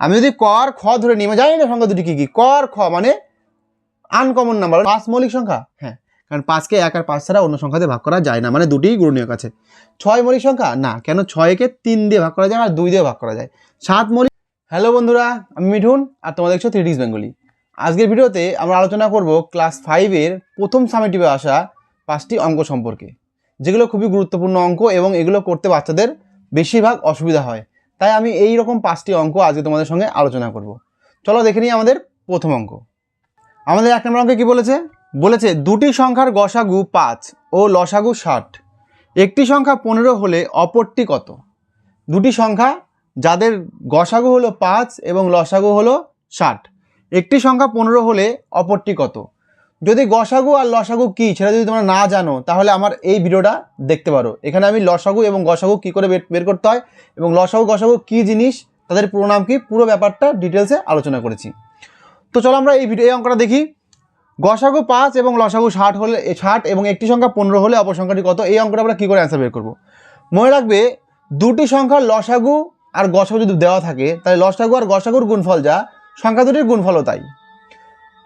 আমি যদি কর, খ ধরে নিই, জানি না সংখ্যা দুটি কী কী। কর, খ মানে আনকমন নাম্বার পাঁচ মৌলিক সংখ্যা। হ্যাঁ কারণ পাঁচকে এক আর পাঁচ ছাড়া অন্য সংখ্যাতে ভাগ করা যায় না মানে দুটিই গুণনীয় আছে। ছয় মৌলিক সংখ্যা? না, কেন ছয়কে তিন দিয়ে ভাগ করা যায় আর দুই দিয়ে ভাগ করা যায়? সাত মৌলিক হ্যালো বন্ধুরা, আমি মিঠুন আর তোমরা দেখছ থ্রি বেঙ্গলি আজকের ভিডিওতে আমরা আলোচনা করব ক্লাস ফাইভের প্রথম সামেটিভে আসা পাঁচটি অঙ্ক সম্পর্কে, যেগুলো খুবই গুরুত্বপূর্ণ অঙ্ক এবং এগুলো করতে বাচ্চাদের বেশিরভাগ অসুবিধা হয়। তাই আমি এই রকম পাঁচটি অঙ্ক আজকে তোমাদের সঙ্গে আলোচনা করব। চলো দেখে নিই আমাদের প্রথম অঙ্ক। আমাদের এক নম্বর অঙ্কে কি বলেছে? বলেছে, দুটি সংখ্যার গসাগু পাঁচ ও লসাগু ষাট। একটি সংখ্যা পনেরো হলে অপরটি কত? দুটি সংখ্যা যাদের গসাগু হলো পাঁচ এবং লসাগু হলো ষাট। একটি সংখ্যা পনেরো হলে অপরটি কত? যদি গসাগু আর লসাগু কী, সেটা যদি তোমরা না জানো, তাহলে আমার এই ভিডিওটা দেখতে পারো। এখানে আমি লসাগু এবং গসাগু কী করে বের করতে হয় এবং লসাগু, গসাগু কী জিনিস, তাদের পুরো নাম কি, পুরো ব্যাপারটা ডিটেলসে আলোচনা করেছি। তো চলো আমরা এই ভিডিও, এই অঙ্কটা দেখি। গসাগু পাঁচ এবং লসাগু ষাট হলে, ষাট এবং একটি সংখ্যা পনেরো হলে অপর সংখ্যাটি কত? এই অঙ্কটা আমরা কী করে অ্যান্সার বের করব? মনে রাখবে, দুটি সংখ্যার লসাগু আর গসাগু যদি দেওয়া থাকে, তাহলে লসাগু আর গসাগুর গুণফল যা, সংখ্যা দুটির গুণফলও তাই।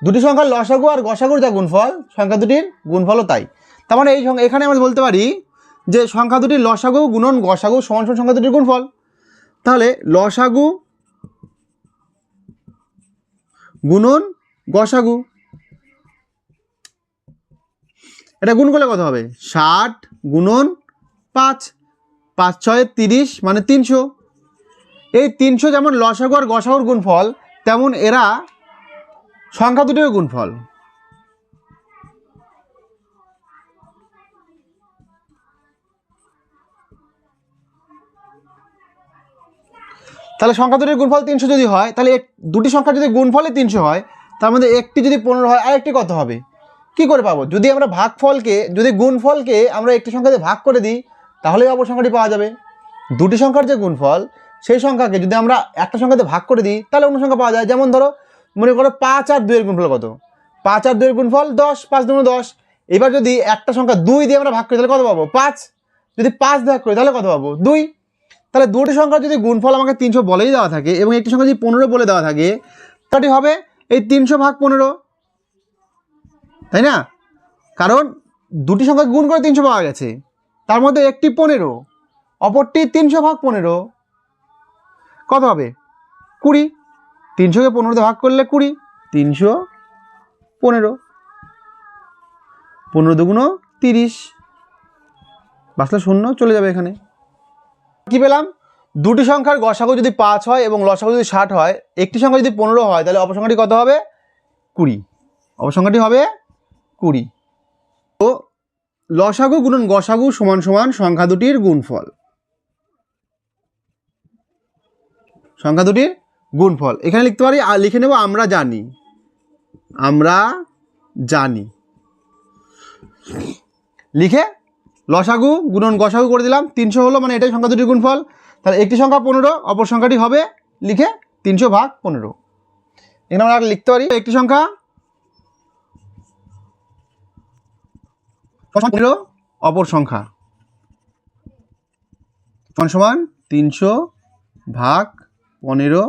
দুটি সংখ্যার লসাগু আর গসাগুর যা গুণফল, সংখ্যা দুটির গুণফলও তাই। তার মানে এই এখানে আমরা বলতে পারি যে সংখ্যা দুটির লসাগু গুণন গসাগু সমান সমান সংখ্যা দুটির গুণফল। তাহলে লসাগু গুণন গসাগু। এটা গুণ করলে কত হবে? ষাট গুণন পাঁচ। পাঁচ ছয় তিরিশ মানে তিনশো। এই তিনশো যেমন লসাগু আর গসাগুর গুণফল, তেমন এরা সংখ্যা দুটির গুণফল। তাহলে সংখ্যা দুটির গুণফল তিনশো যদি হয়, তাহলে দুটি সংখ্যা যদি গুণফলে তিনশো হয়, তার মধ্যে একটি যদি পনেরো হয়, আরেকটি কত হবে? কি করে পাবো? যদি আমরা ভাগফলকে যদি গুণফলকে আমরা একটি সংখ্যাতে ভাগ করে দিই, তাহলেই অপর সংখ্যাটি পাওয়া যাবে। দুটি সংখ্যার যে গুণফল, সেই সংখ্যাকে যদি আমরা একটা সংখ্যাতে ভাগ করে দিই, তাহলে অন্য সংখ্যা পাওয়া যায়। যেমন ধরো মনে করো পাঁচ আর দুইয়ের গুণফল কত? পাঁচ আর দুইয়ের গুণফল দশ, পাঁচ দুগুণ দশ। এবার যদি একটা সংখ্যা দুই দিয়ে আমরা ভাগ করি, তাহলে কত পাবো? পাঁচ। যদি পাঁচ ভাগ করি, তাহলে কত পাবো? দুই। তাহলে দুটি সংখ্যার যদি গুণফল আমাকে তিনশো বলেই দেওয়া থাকে এবং একটি সংখ্যা যদি পনেরো বলে দেওয়া থাকে, তাহলে হবে এই তিনশো ভাগ পনেরো। তাই না? কারণ দুটি সংখ্যা গুণ করে তিনশো পাওয়া গেছে। তার মধ্যে একটি পনেরো, অপরটি তিনশো ভাগ পনেরো। কত হবে? কুড়ি। তিনশোকে পনেরোতে ভাগ করলে কুড়ি, তিনশো পনেরো। পনেরো দুগুণ তিরিশ। বাসলে শূন্য চলে যাবে এখানে। কি পেলাম? দুটি সংখ্যার গসাগু যদি পাঁচ হয় এবং লসাগু যদি ষাট হয়, একটি সংখ্যা যদি পনেরো হয়, তাহলে অপসংখ্যাটি কত হবে? কুড়ি। অপসংখ্যাটি হবে কুড়ি। তো লসাগু গুণন গসাগু সমান সমান সংখ্যা দুটির গুণফল। সংখ্যা দুটির গুণফল। এখানে লিখতে পারি আর লিখে নেব, আমরা জানি। আমরা জানি। লিখে লসাগু গুণন গসাগু করে দিলাম, তিনশো হলো মানে এটাই সংখ্যা দুটির গুণফল। তাহলে একটি সংখ্যা পনেরো, অপর সংখ্যাটি হবে লিখে তিনশো ভাগ পনেরো। এখানে আমরা আর লিখতে পারি, একটি সংখ্যা পনেরো, অপর সংখ্যা সমান সমান তিনশো ভাগ পনেরো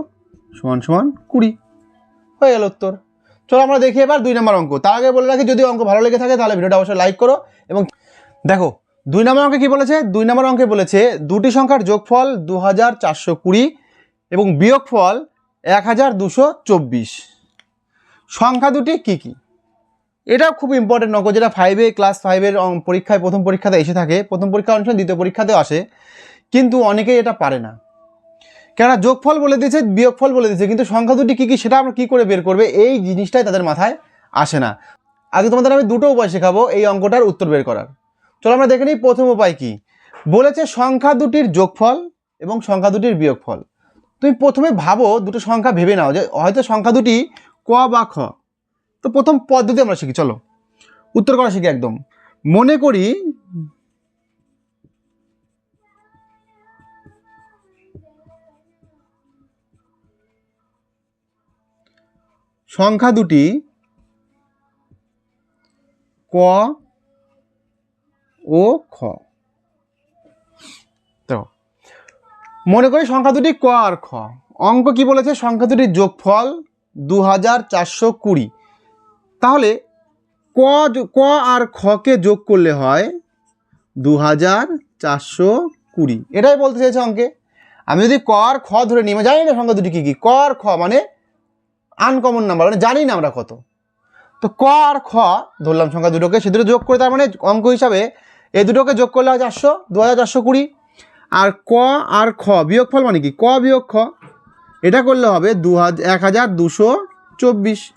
সমান সমান কুড়ি। হয়ে গেল উত্তর। চলো আমরা দেখি এবার দুই নম্বর অঙ্ক। তার আগে বলে রাখি, যদি অঙ্ক ভালো লেগে থাকে তাহলে ভিডিওটা অবশ্যই লাইক করো এবং দেখো, দুই নম্বর অঙ্কে কি বলেছে? দুই নম্বর অঙ্কে বলেছে দুটি সংখ্যার যোগফল দু হাজার চারশো কুড়ি এবং বিয়োগফল এক হাজার দুশো চব্বিশ। সংখ্যা দুটি কী কী? এটাও খুব ইম্পর্টেন্ট অঙ্ক, যেটা ফাইভে ক্লাস ফাইভের পরীক্ষায়, প্রথম পরীক্ষাতে এসে থাকে, প্রথম পরীক্ষা অনুষ্ঠান দ্বিতীয় পরীক্ষাতেও আসে। কিন্তু অনেকেই এটা পারে না। কেননা যোগফল বলে দিয়েছে, বিয়োগফল বলে দিয়েছে, কিন্তু সংখ্যা দুটি কী কী সেটা আমরা কী করে বের করবে, এই জিনিসটাই তাদের মাথায় আসে না। আগে তোমাদের আমি দুটো উপায় শেখাবো, এই অঙ্কটার উত্তর বের করার। চলো আমরা দেখে নিই প্রথম উপায় কি। বলেছে সংখ্যা দুটির যোগফল এবং সংখ্যা দুটির বিয়োগফল। তুমি প্রথমে ভাবো, দুটো সংখ্যা ভেবে নাও যে হয়তো সংখ্যা দুটি ক বা খ। তো প্রথম পদ্ধতি আমরা শিখি, চলো। উত্তর করা শিখি একদম। মনে করি সংখ্যা দুটি ক ও খ। তো মনে করি সংখ্যা দুটি ক আর খ। অঙ্ক কি বলেছে? সংখ্যা দুটির যোগফল দু হাজার চারশো কুড়ি। তাহলে ক ক আর খকে যোগ করলে হয় দু হাজার চারশো কুড়ি। এটাই বলতে চাইছে অঙ্কে। আমি যদি ক আর খ ধরে নিই জানি না সংখ্যা দুটি কী কী। ক আর খ মানে আনকমন নাম্বার মানে জানি না আমরা কত। তো ক আর খ, ধরলাম সংখ্যা দুটোকে, সে দুটো যোগ করে তার মানে অঙ্ক হিসাবে এ দুটোকে যোগ করলে হয় চারশো, দু হাজার চারশো কুড়ি। আর ক আর খ, বিয়োগফল মানে কি? ক বিয়োগ খ, এটা করলে হবে দু হাজার এক হাজার দুশো চব্বিশ।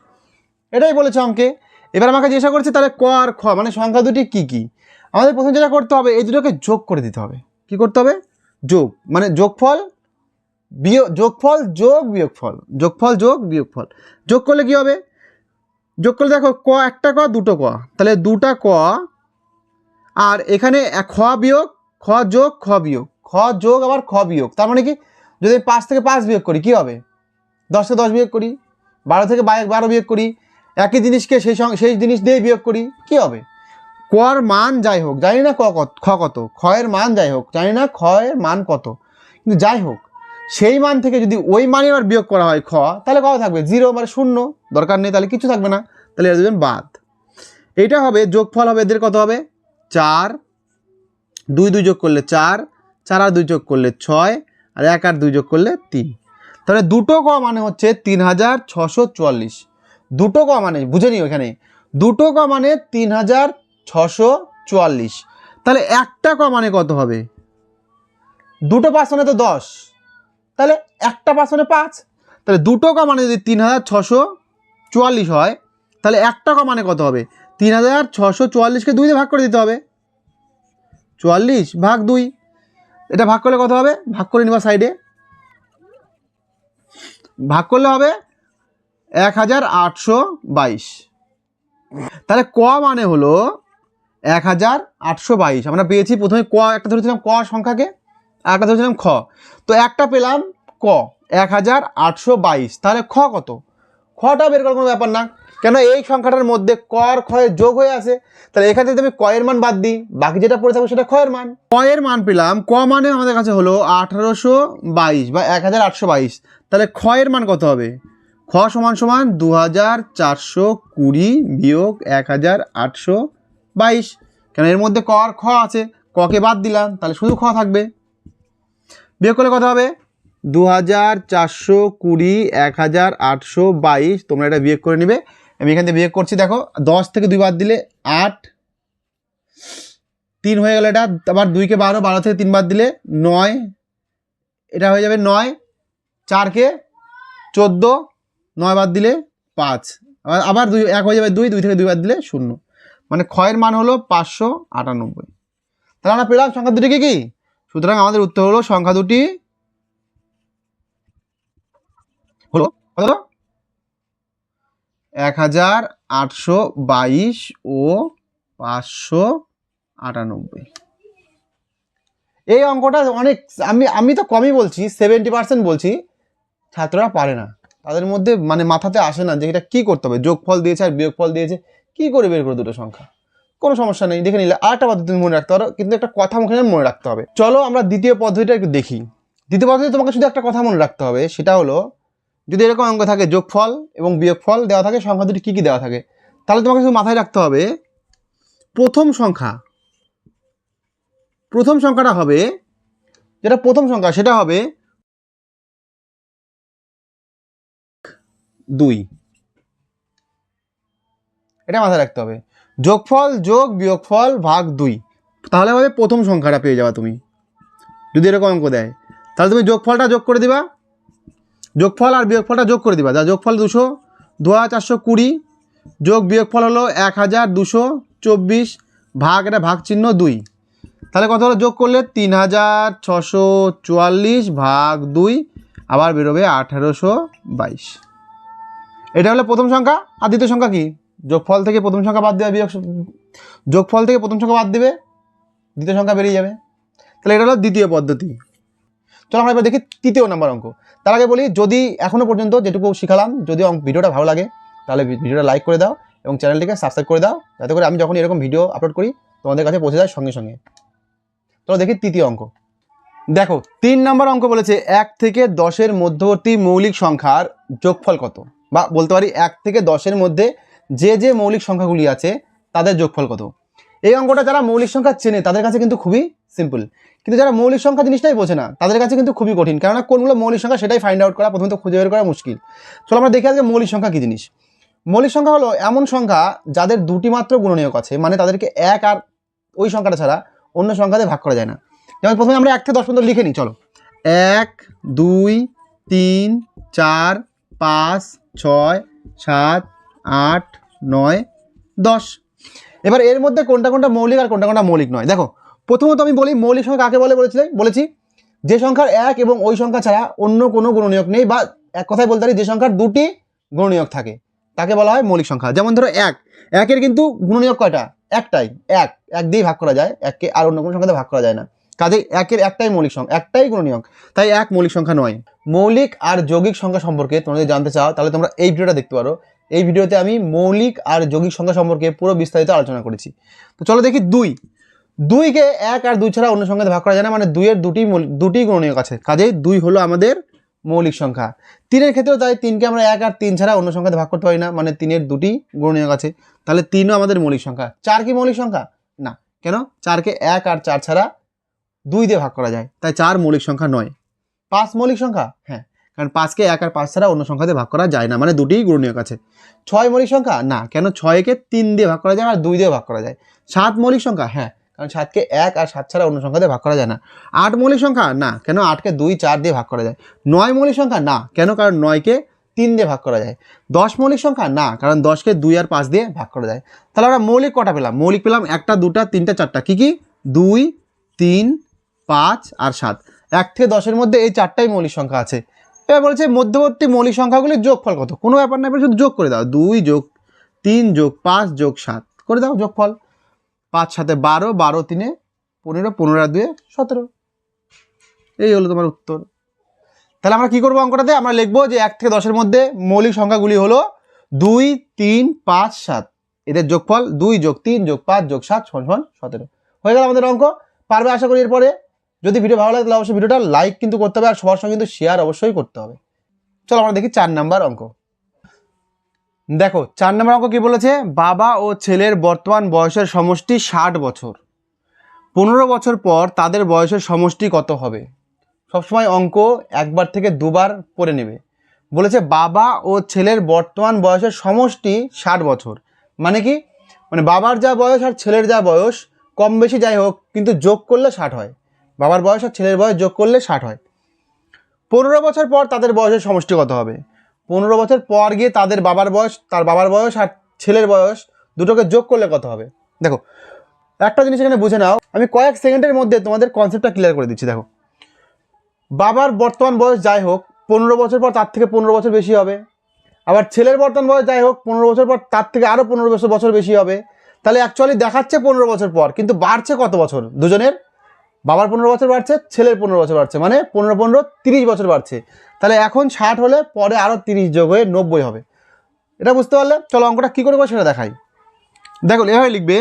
এটাই বলেছে অঙ্কে। এবার আমাকে জিজ্ঞাসা করছে, তাহলে ক আর খ মানে সংখ্যা দুটি কী কী? আমাদের প্রথম যেটা করতে হবে এই দুটোকে যোগ করে দিতে হবে। কি করতে হবে? যোগ মানে যোগফল বিয়োগ, যোগফল, যোগ, বিয়োগফল। যোগফল, যোগ, বিয়োগফল। যোগ করলে কি হবে? যোগ করলে দেখো, ক একটা ক, দুটো ক। তাহলে দুটা ক, আর এখানে খ বিয়োগ, খ যোগ, খ বিয়োগ। খ যোগ আবার খ বিয়োগ। তার মানে কি? যদি পাঁচ থেকে পাঁচ বিয়োগ করি, কি হবে? দশ থেকে দশ বিয়োগ করি, বারো থেকে বারো বিয়োগ করি, একই জিনিসকে সেই সেই জিনিস দিয়ে বিয়োগ করি, কি হবে? কর মান যাই হোক, জানি না ক কত, খ কত ক্ষয়ের মান যাই হোক, জানি না ক্ষয়ের মান কত। কিন্তু যাই হোক সেই মান থেকে যদি ওই মানে আবার বিয়োগ করা হয় খ, তাহলে কত থাকবে? জিরো মানে শূন্য। দরকার নেই, তাহলে কিছু থাকবে না। তাহলে এরা দুজন বাদ। এইটা হবে, যোগফল হবে এদের কত হবে? চার। দুই দুই যোগ করলে চার চার আর দুই যোগ করলে ছয়, আর এক আর দুই যোগ করলে তিন। তাহলে দুটো ক মানে হচ্ছে তিন হাজার ছশো চুয়াল্লিশ। দুটো ক মানে বুঝে নিও এখানে। দুটো ক মানে তিন হাজার ছশো চুয়াল্লিশ। তাহলে একটা ক মানে কত হবে? দুটো পাঁচ মানে তো দশ। তাহলে একটা পাঁচ মানে পাঁচ। তাহলে দুটো ক মানে যদি তিন হাজার ছশো চুয়াল্লিশ হয়, তাহলে একটা ক মানে কত হবে? তিন হাজার ছশো চুয়াল্লিশকে দুই দিয়ে ভাগ করে দিতে হবে। চুয়াল্লিশ ভাগ দুই, এটা ভাগ করলে কত হবে? ভাগ করে নিবা সাইডে ভাগ করলে হবে এক হাজার আটশো বাইশ। তাহলে ক মানে হলো এক হাজার আটশো বাইশ। আমরা পেয়েছি প্রথমে ক, একটা ধরেছিলাম ক সংখ্যাকে। একটা ধরেছিলাম খ। তো একটা পেলাম ক এক হাজার আটশো বাইশ। তাহলে খ কত? খটা বের করার কোনো ব্যাপার না। কেন এই সংখ্যাটার মধ্যে ক আর ক্ষয়ের যোগ হয়ে আছে? তাহলে এখান থেকে আমি কয়ের মান বাদ দিই। বাকি যেটা পড়ে থাকবে সেটা ক্ষয়ের মান। কয়ের মান পেলাম, ক মানে আমাদের কাছে হলো আঠারোশো বাইশ বা এক হাজার আটশো বাইশ। তাহলে ক্ষয়ের মান কত হবে? খ সমান সমান দু হাজার চারশো কুড়ি বিয়োগ এক হাজার আটশো বাইশ। কেন এর মধ্যে ক আর খ আছে? ককে বাদ দিলাম, তাহলে শুধু খ থাকবে। বিয়োগ করলে কত হবে? দু হাজার চারশো কুড়ি এক হাজার আটশো বাইশ। তোমরা এটা বিয়োগ করে নিবে। আমি এখান থেকে বিয়োগ করছি, দেখো, দশ থেকে দুই বাদ দিলে আট, তিন হয়ে গেল এটা, আবার দুইকে বারো বারো থেকে তিন বাদ দিলে নয়, এটা হয়ে যাবে নয়, চারকে চোদ্দ, নয় বাদ দিলে পাঁচ। আবার আবার দুই, এক হয়ে যাবে দুই দুই থেকে দুই বাদ দিলে শূন্য। মানে ক্ষয়ের মান হলো পাঁচশো আটানব্বই। তাহলে আমরা পেলাম সংখ্যা দুটিকে কি? সুতরাং আমাদের উত্তর হলো সংখ্যা দুটি হলো, কত এক হাজার আটশো বাইশ ও পাঁচশো আটানব্বই। এই অঙ্কটা অনেক, আমি আমি তো কমই বলছি সেভেন্টি পার্সেন্ট বলছি, ছাত্ররা পারে না। তাদের মধ্যে মানে মাথাতে আসে না যে এটা কী করতে হবে, যোগফল দিয়েছে আর বিয়োগফল দিয়েছে, কী করে বের করে দুটো সংখ্যা? কোনো সমস্যা নেই, দেখে নিলে। আরেকটা পদ্ধতি তুমি মনে রাখতে পারো, কিন্তু একটা কথা মুখে মনে রাখতে হবে। চলো আমরা দ্বিতীয় পদ্ধতিটা একটু দেখি। দ্বিতীয় পদ্ধতি তোমাকে শুধু একটা কথা মনে রাখতে হবে, সেটা হলো, যদি এরকম অঙ্ক থাকে যোগফল এবং বিয়োগফল দেওয়া থাকে, সংখ্যা দুটি কী কী দেওয়া থাকে? তাহলে তোমাকে শুধু মাথায় রাখতে হবে, প্রথম সংখ্যা, প্রথম সংখ্যাটা হবে, যেটা প্রথম সংখ্যা, সেটা হবে দুই। এটা মাথায় রাখতে হবে। যোগফল যোগ বিয়োগফল ভাগ দুই। তাহলে হবে প্রথম সংখ্যাটা পেয়ে যাবা তুমি। যদি এরকম অঙ্ক দেয়। তাহলে তুমি যোগফলটা যোগ করে দিবা। যোগফল আর বিয়োগফলটা যোগ করে দিবা। যা যোগফল দুশো, দু হাজার চারশো কুড়ি, যোগ বিয়োগফল হলো এক হাজার দুশো চব্বিশ, ভাগ এটা ভাগ চিহ্ন দুই। তাহলে কত হলো? যোগ করলে তিন হাজার ছশো চুয়াল্লিশ ভাগ দুই, আবার বেরোবে আঠারোশো বাইশ। এটা হলো প্রথম সংখ্যা। আর দ্বিতীয় সংখ্যা কি? যোগফল থেকে প্রথম সংখ্যা বাদ দেবে, বিয়োগ যোগফল থেকে প্রথম সংখ্যা বাদ দেবে, দ্বিতীয় সংখ্যা বেরিয়ে যাবে। তাহলে এটা হলো দ্বিতীয় পদ্ধতি। চলো আমরা এবার দেখি তৃতীয় নাম্বার অঙ্ক। তার আগে বলি, যদি এখনও পর্যন্ত যেটুকু শিখালাম, যদি ভিডিওটা ভালো লাগে, তাহলে ভিডিওটা লাইক করে দাও এবং চ্যানেলটিকে সাবস্ক্রাইব করে দাও, যাতে করে আমি যখন এরকম ভিডিও আপলোড করি, তোমাদের কাছে পৌঁছে যায় সঙ্গে সঙ্গে। চলো দেখি তৃতীয় অঙ্ক। দেখো, তিন নম্বর অঙ্ক বলেছে, এক থেকে দশের মধ্যবর্তী মৌলিক সংখ্যার যোগফল কত? বা বলতে পারি, এক থেকে দশের মধ্যে যে যে মৌলিক সংখ্যাগুলি আছে, তাদের যোগফল কত? এই অঙ্কটা যারা মৌলিক সংখ্যা চেনে, তাদের কাছে কিন্তু খুবই সিম্পল কিন্তু যারা মৌলিক সংখ্যা জিনিসটাই বোঝে না, তাদের কাছে কিন্তু খুবই কঠিন। কেননা কোনগুলো মৌলিক সংখ্যা সেটাই ফাইন্ড আউট করা প্রথমে তো খুঁজে বের করা মুশকিল। চলো আমরা দেখে আজকে মৌলিক সংখ্যা কী জিনিস। মৌলিক সংখ্যা হলো এমন সংখ্যা যাদের দুটি মাত্র গুণনীয়ক আছে মানে তাদেরকে এক আর ওই সংখ্যাটা ছাড়া অন্য সংখ্যাতে ভাগ করা যায় না। যেমন প্রথমে আমরা এক থেকে দশ পর্যন্ত লিখে নিই, চলো। এক, দুই, তিন, চার, পাঁচ, ছয়, সাত আট, নয়, দশ। এবার এর মধ্যে কোনটা কোনটা মৌলিক আর কোনটা কোনটা মৌলিক নয়? দেখো, প্রথমত আমি বলি মৌলিক সংখ্যা কাকে বলে বলেছিলে? বলেছি, যে সংখ্যার এক এবং ওই সংখ্যা ছাড়া অন্য কোনো গুণনীয়ক নেই বা এক কথায় বলতে পারি যে সংখ্যার দুটি গুণনীয়ক থাকে। তাকে বলা হয় মৌলিক সংখ্যা। যেমন ধরো এক। একের কিন্তু গুণনীয়ক কয়টা? একটাই। এক। এক দিয়ে ভাগ করা যায়। এককে আর অন্য কোনো সংখ্যাতে ভাগ করা যায় না। কাজেই একের একটাই মৌলিক সংখ্যা, একটাই গুণনীয়ক। তাই এক মৌলিক সংখ্যা নয়। মৌলিক আর যৌগিক সংখ্যা সম্পর্কে তোমরা যদি জানতে চাও, তাহলে তোমরা এই ভিডিওটা দেখতে পারো। এই ভিডিওতে আমি মৌলিক আর যৌগিক সংখ্যা সম্পর্কে পুরো বিস্তারিত আলোচনা করেছি। তো চলো দেখি দুই। দুইকে এক আর দুই ছাড়া অন্য সংখ্যাতে ভাগ করা যায় না মানে দুইয়ের দুটি দুটি গুণনীয়ক আছে। কাজেই দুই হলো আমাদের মৌলিক সংখ্যা। তিনের ক্ষেত্রেও তাই তিনকে আমরা এক আর তিন ছাড়া অন্য সংখ্যাতে ভাগ করতে পারি না মানে তিনের দুটি গুণনীয়ক আছে। তাহলে তিনও আমাদের মৌলিক সংখ্যা। চার কি মৌলিক সংখ্যা? না। কেন? চারকে এক আর চার ছাড়া দুই দিয়ে ভাগ করা যায়। তাই চার মৌলিক সংখ্যা নয়। পাঁচ মৌলিক সংখ্যা? হ্যাঁ। কারণ পাঁচকে এক আর পাঁচ ছাড়া অন্য সংখ্যাতে ভাগ করা যায় না মানে দুটি গুণনীয়ক আছে। ছয় মৌলিক সংখ্যা? না, কেন ছয়কে তিন দিয়ে ভাগ করা যায় আর দুই দিয়ে ভাগ করা যায়? সাত মৌলিক সংখ্যা? হ্যাঁ কারণ সাতকে এক আর সাত ছাড়া অন্য সংখ্যাতে ভাগ করা যায় না। আট মৌলিক সংখ্যা? না, কেন আটকে দুই, চার দিয়ে ভাগ করা যায়? নয় মৌলিক সংখ্যা? না, কেন? কারণ নয়কে তিন দিয়ে ভাগ করা যায়। দশ মৌলিক সংখ্যা? না, কারণ দশকে দুই আর পাঁচ দিয়ে ভাগ করা যায়। তাহলে আমরা মৌলিক কটা পেলাম? মৌলিক পেলাম একটা, দুটা, তিনটা, চারটা। কি কি? দুই, তিন, পাঁচ আর সাত। এক থেকে দশের মধ্যে এই চারটাই মৌলিক সংখ্যা আছে। এবার বলছে মধ্যবর্তী মৌলিক সংখ্যাগুলির যোগফল কত? কোনো ব্যাপার না শুধু যোগ করে দাও। দুই যোগ তিন যোগ পাঁচ যোগ সাত। করে দাও যোগফল। পাঁচ সাথে বারো বারো তিনে পনেরো পনেরো দুয়ে সতেরো। এই হলো তোমার উত্তর। তাহলে আমরা কি করব অঙ্কটাতে? আমরা লিখব যে এক থেকে দশের মধ্যে মৌলিক সংখ্যাগুলি হলো দুই, তিন, পাঁচ, সাত। এদের যোগফল দুই যোগ তিন যোগ পাঁচ যোগ সাত সমান সমান সতেরো। হয়ে গেল আমাদের অঙ্ক। পারবে আশা করি এরপরে? যদি ভিডিও ভালো লাগে, তাহলে অবশ্যই ভিডিওটা লাইক কিন্তু করতে হবে, আর সবার সঙ্গে কিন্তু শেয়ার অবশ্যই করতে হবে। চলো আমরা দেখি চার নাম্বার অঙ্ক। দেখো, চার নম্বর অঙ্ক কি বলেছে? বাবা ও ছেলের বর্তমান বয়সের সমষ্টি ষাট বছর। পনেরো বছর পর তাদের বয়সের সমষ্টি কত হবে? সবসময় অঙ্ক একবার থেকে দুবার পড়ে নেবে। বলেছে, বাবা ও ছেলের বর্তমান বয়সের সমষ্টি ষাট বছর। মানে কি? মানে বাবার যা বয়স আর ছেলের যা বয়স কম বেশি যাই হোক, কিন্তু যোগ করলে ষাট হয়। বাবার বয়স আর ছেলের বয়স যোগ করলে ষাট হয়। পনেরো বছর পর তাদের বয়সের সমষ্টি কত হবে। পনেরো বছর পর গিয়ে তাদের বাবার বয়স, তার বাবার বয়স আর ছেলের বয়স দুটোকে যোগ করলে কত হবে? দেখো, একটা জিনিস এখানে বুঝে নাও। আমি কয়েক সেকেন্ডের মধ্যে তোমাদের কনসেপ্টটা ক্লিয়ার করে দিচ্ছি, দেখো। বাবার বর্তমান বয়স যাই হোক, পনেরো বছর পর তার থেকে পনেরো বছর বেশি হবে। আবার ছেলের বর্তমান বয়স যাই হোক, পনেরো বছর পর তার থেকে আরও পনেরো বছর বছর বেশি হবে। তাহলে অ্যাকচুয়ালি দেখাচ্ছে পনেরো বছর পর, কিন্তু বাড়ছে কত বছর? দুজনের? বাবার পনেরো বছর বাড়ছে, ছেলের পনেরো বছর বাড়ছে মানে পনেরো পনেরো, তিরিশ বছর বাড়ছে। তাহলে এখন ষাট হলে পরে আরও তিরিশ যোগ হয়ে নব্বই হবে। এটা বুঝতে পারলে? চলো অঙ্কটা কী করব সেটা দেখাই। দেখো, এভাবে লিখবে,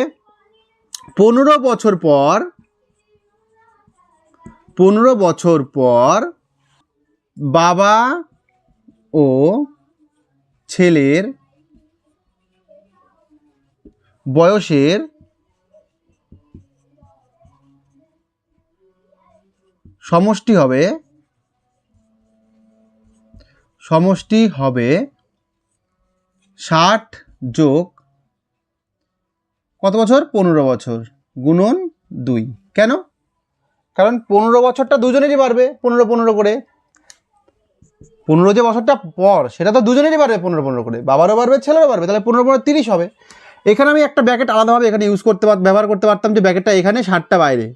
পনেরো বছর পর, পনেরো বছর পর বাবা ও ছেলের বয়সের সমষ্টি হবে সমষ্টি হবে ষাট যোগ কত বছর? পনেরো বছর গুণন দুই। কেন? কারণ পনেরো বছরটা দুজনেরই বাড়বে, পনেরো পনেরো করে। পনেরো যে বছরটা পর, সেটা তো দুজনেরই বাড়বে পনেরো পনেরো করে। বাবারও বাড়বে, ছেলেরও বাড়বে, তাহলে পনেরো পনেরো তিরিশ হবে। এখানে আমি একটা ব্যাকেট আলাদাভাবে এখানে ইউজ করতে পার ব্যবহার করতে পারতাম যে ব্যাকেটটা এখানে ষাটটা বাইরে।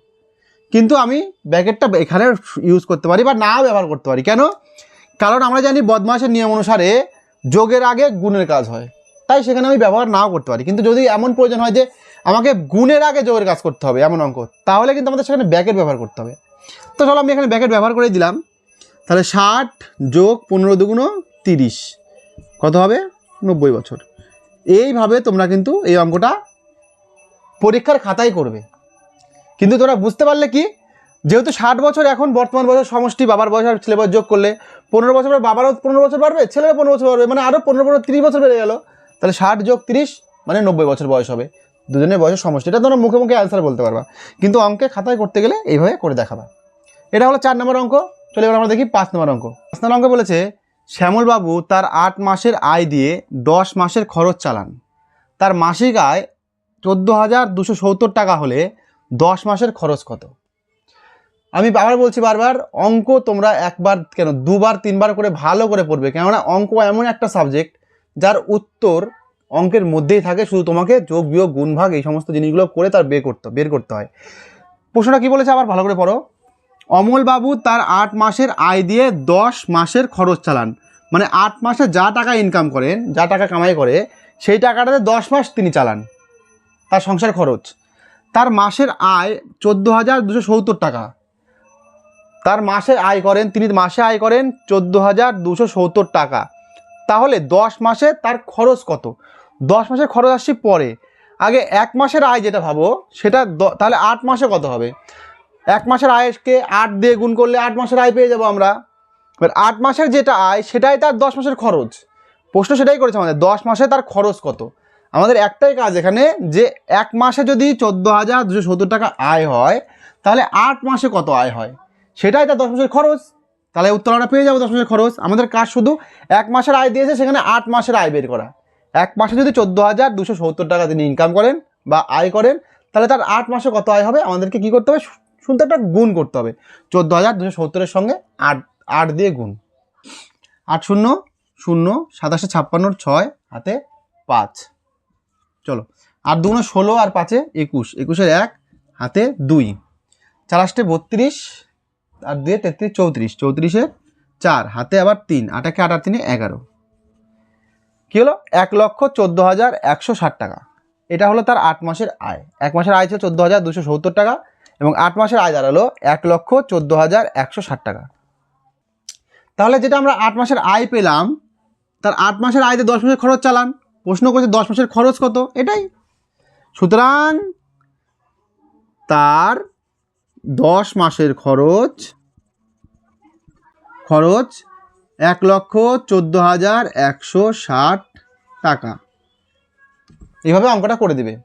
কিন্তু আমি ব্যাকেটটা এখানে ইউজ করতে পারি বা নাও ব্যবহার করতে পারি। কেন? কারণ আমরা জানি বদমাসের নিয়ম অনুসারে যোগের আগে গুণের কাজ হয়। তাই সেখানে আমি ব্যবহার নাও করতে পারি। কিন্তু যদি এমন প্রয়োজন হয় যে আমাকে গুণের আগে যোগের কাজ করতে হবে এমন অঙ্ক, তাহলে কিন্তু আমাদের সেখানে ব্যাকেট ব্যবহার করতে হবে। তো চলো আমি এখানে ব্যাকেট ব্যবহার করে দিলাম। তাহলে ষাট যোগ পনেরো দুগুণ তিরিশ, কত হবে? নব্বই বছর। এইভাবে তোমরা কিন্তু এই অঙ্কটা পরীক্ষার খাতায় করবে। কিন্তু তোমরা বুঝতে পারলে কি? যেহেতু ষাট বছর এখন, বর্তমান বয়স সমষ্টি, বাবার বয়স আর ছেলে বয়স যোগ করলে পনেরো বছর পর বাবারও পনেরো বছর বাড়বে, ছেলেরও পনেরো বছর বাড়বে মানে আরও পনেরো পনেরো তিরিশ বছর বেড়ে গেল। তাহলে ষাট যোগ তিরিশ মানে নব্বই বছর বয়স হবে। দুজনের বয়সের সমষ্টি, এটা তোমরা মুখে মুখে অ্যান্সার বলতে পারবা। কিন্তু অঙ্কে খাতায় করতে গেলে এইভাবে করে দেখাবা। এটা হলো চার নম্বর অঙ্ক। চলে এবার আমরা দেখি পাঁচ নম্বর অঙ্ক। পাঁচ নম্বর অঙ্ক বলেছে, শ্যামলবাবু তার আট মাসের আয় দিয়ে দশ মাসের খরচ চালান। তার মাসিক আয় চোদ্দ হাজার দুশো সত্তর টাকা হলে দশ মাসের খরচ কত? আমি আবার বলছি বারবার, অঙ্ক তোমরা একবার কেন দুবার, তিনবার করে ভালো করে পড়বে। কেননা অঙ্ক এমন একটা সাবজেক্ট যার উত্তর অঙ্কের মধ্যেই থাকে, শুধু তোমাকে যোগ, বিয়োগ গুণ ভাগ এই সমস্ত জিনিসগুলো করে তার বের করতে বের করতে হয়। প্রশ্নটা কি বলেছে আবার? ভালো করে পড়ো। অমলবাবু তার আট মাসের আয় দিয়ে দশ মাসের খরচ চালান। মানে আট মাসে যা টাকা ইনকাম করেন যা টাকা কামাই করে, সেই টাকাটাতে দশ মাস তিনি চালান। তার সংসার খরচ। তার মাসের আয় চোদ্দ হাজার দুশো সত্তর টাকা। তার মাসে আয় করেন, তিনি মাসে আয় করেন চোদ্দ হাজার দুশো সত্তর টাকা। তাহলে দশ মাসে তার খরচ কত? দশ মাসের খরচ আসছি পরে। আগে এক মাসের আয় যেটা ভাবো, সেটা তাহলে আট মাসে কত হবে? এক মাসের আয়কে আট দিয়ে গুণ করলে আট মাসের আয় পেয়ে যাব আমরা। এবার আট মাসের যেটা আয়, সেটাই তার দশ মাসের খরচ। প্রশ্ন সেটাই করেছে আমাদের, দশ মাসে তার খরচ কত? আমাদের একটাই কাজ এখানে যে এক মাসে যদি চোদ্দ হাজার দুশো সত্তর টাকা আয় হয়, তাহলে আট মাসে কত আয় হয়? সেটাই তার দশ মাসের খরচ। তাহলে উত্তর আমরা পেয়ে যাব দশ মাসের খরচ। আমাদের কাজ শুধু এক মাসের আয় দিয়েছে, সেখানে আট মাসের আয় বের করা। এক মাসে যদি চোদ্দ হাজার দুশো সত্তর টাকা তিনি ইনকাম করেন বা আয় করেন, তাহলে তার আট মাসে কত আয় হবে? আমাদেরকে কী করতে হবে? শুনতে একটা গুণ করতে হবে। চোদ্দ হাজার দুশো সত্তরের সঙ্গে আট আট দিয়ে গুণ। আট শূন্য শূন্য, সাতাশে ছাপ্পান্নর ছয়, হাতে পাঁচ। চলো। আর দুগুণে ষোলো আর পাঁচে একুশ। একুশের এক, হাতে দুই। চার আষ্টে বত্রিশ আর দুয়ে তেত্রিশ, চৌত্রিশ। চৌত্রিশে চার, হাতে আবার তিন। আটাকে আট আর তিনে এগারো। কী হলো? এক লক্ষ চোদ্দ হাজার একশো ষাট টাকা। এটা হলো তার আট মাসের আয়। এক মাসের আয় ছিল চোদ্দ হাজার দুশো সত্তর টাকা এবং আট মাসের আয় দাঁড়াল এক লক্ষ চোদ্দ হাজার একশো ষাট টাকা। তাহলে যেটা আমরা আট মাসের আয় পেলাম, তার আট মাসের আয়তে দশ মাসের খরচ চালান। প্রশ্ন করছে দশ মাসের খরচ কত? এটাই। সুতরাং তার দশ মাসের খরচ খরচ এক লক্ষ চোদ্দ হাজার একশো ষাট টাকা। এইভাবে অঙ্কটা করে দিবে।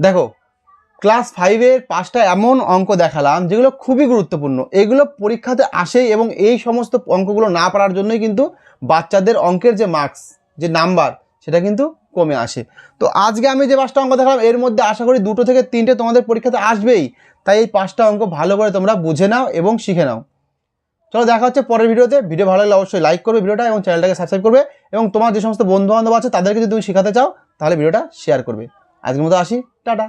দেখো, ক্লাস ফাইভের পাঁচটা এমন অঙ্ক দেখালাম যেগুলো খুবই গুরুত্বপূর্ণ। এগুলো পরীক্ষাতে আসেই এবং এই সমস্ত অঙ্কগুলো না পারার জন্যই কিন্তু বাচ্চাদের অঙ্কের যে মার্কস যে নাম্বার সেটা কিন্তু কমে আসে। তো আজকে আমি যে পাঁচটা অঙ্ক দেখালাম, এর মধ্যে আশা করি দুটো থেকে তিনটে তোমাদের পরীক্ষাতে আসবেই। তাই এই পাঁচটা অঙ্ক ভালো করে তোমরা বুঝে নাও এবং শিখে নাও। চলো দেখা হচ্ছে পরের ভিডিওতে। ভিডিও ভালো লাগলে অবশ্যই লাইক করবে ভিডিওটা এবং চ্যানেলটাকে সাবস্ক্রাইব করবে এবং তোমার যে সমস্ত বন্ধু বান্ধব আছে তাদেরকে যদি তুমি শেখাতে চাও, তাহলে ভিডিওটা শেয়ার করবে। আজকের মতো আসি। টাটা।